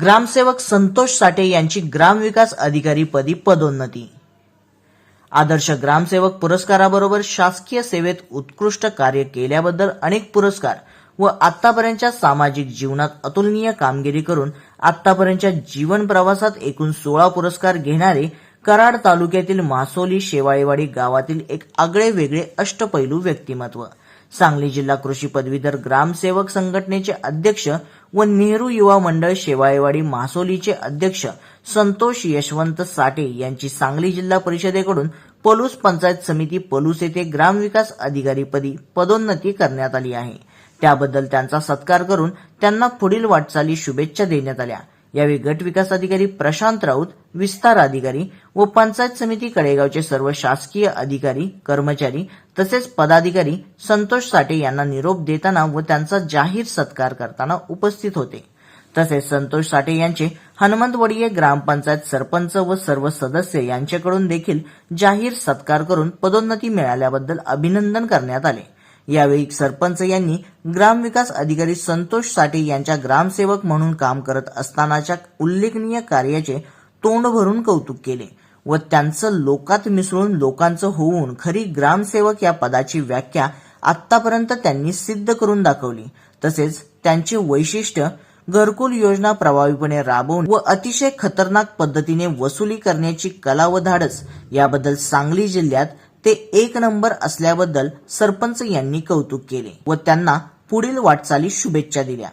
ग्रामसेवक संतोष साठे यांची ग्रामविकास अधिकारी पदी पदोन्नती. आदर्श ग्रामसेवक पुरस्काराबरोबर शासकीय सेवेत उत्कृष्ट कार्य केल्याबद्दल अनेक पुरस्कार व आतापर्यंतच्या सामाजिक जीवनात अतुलनीय कामगिरी करून आतापर्यंतच्या जीवन प्रवासात एकूण सोळा पुरस्कार घेणारे कराड तालुक्यातील मासोली शेवाळेवाडी गावातील एक आगळे वेगळे अष्टपैलू व्यक्तिमत्व. सांगली जिल्हा कृषी पदवीधर ग्रामसेवक संघटनेचे अध्यक्ष व नेहरू युवा मंडळ शेवाळेवाडी मासोलीचे अध्यक्ष संतोष यशवंत साठे यांची सांगली जिल्हा परिषदेकडून पलूस पंचायत समिती पलूस येथे ग्रामविकास अधिकारीपदी पदोन्नती करण्यात आली आहे. त्याबद्दल त्यांचा सत्कार करून त्यांना पुढील वाटचाली शुभेच्छा देण्यात आल्या. यावेळी गट विकास अधिकारी प्रशांत राऊत विस्तार अधिकारी व पंचायत समिती कडेगावचे सर्व शासकीय अधिकारी कर्मचारी तसेच पदाधिकारी संतोष साठे यांना निरोप देताना व त्यांचा जाहीर सत्कार करताना उपस्थित होते. तसेच संतोष साठे यांचे हनुमंतवडीये ग्रामपंचायत सरपंच व सर्व सदस्य यांच्याकडून देखील जाहीर सत्कार करून पदोन्नती मिळाल्याबद्दल अभिनंदन करण्यात आले. यावेळी सरपंच यांनी ग्रामविकास अधिकारी संतोष साठे यांच्या ग्रामसेवक म्हणून काम करत असतानाच्या उल्लेखनीय कार्याचे तोंड भरून कौतुक केले व त्यांचं लोकात मिसळून लोकांचं होऊन खरी ग्रामसेवक या पदाची व्याख्या आतापर्यंत त्यांनी सिद्ध करून दाखवली. तसेच त्यांचे वैशिष्ट्य घरकुल योजना प्रभावीपणे राबवून व अतिशय खतरनाक पद्धतीने वसुली करण्याची कला व धाडस याबद्दल सांगली जिल्ह्यात ते एक नंबर असल्याबद्दल सरपंच यांनी कौतुक केले व त्यांना पुढील वाटचाली शुभेच्छा दिल्या.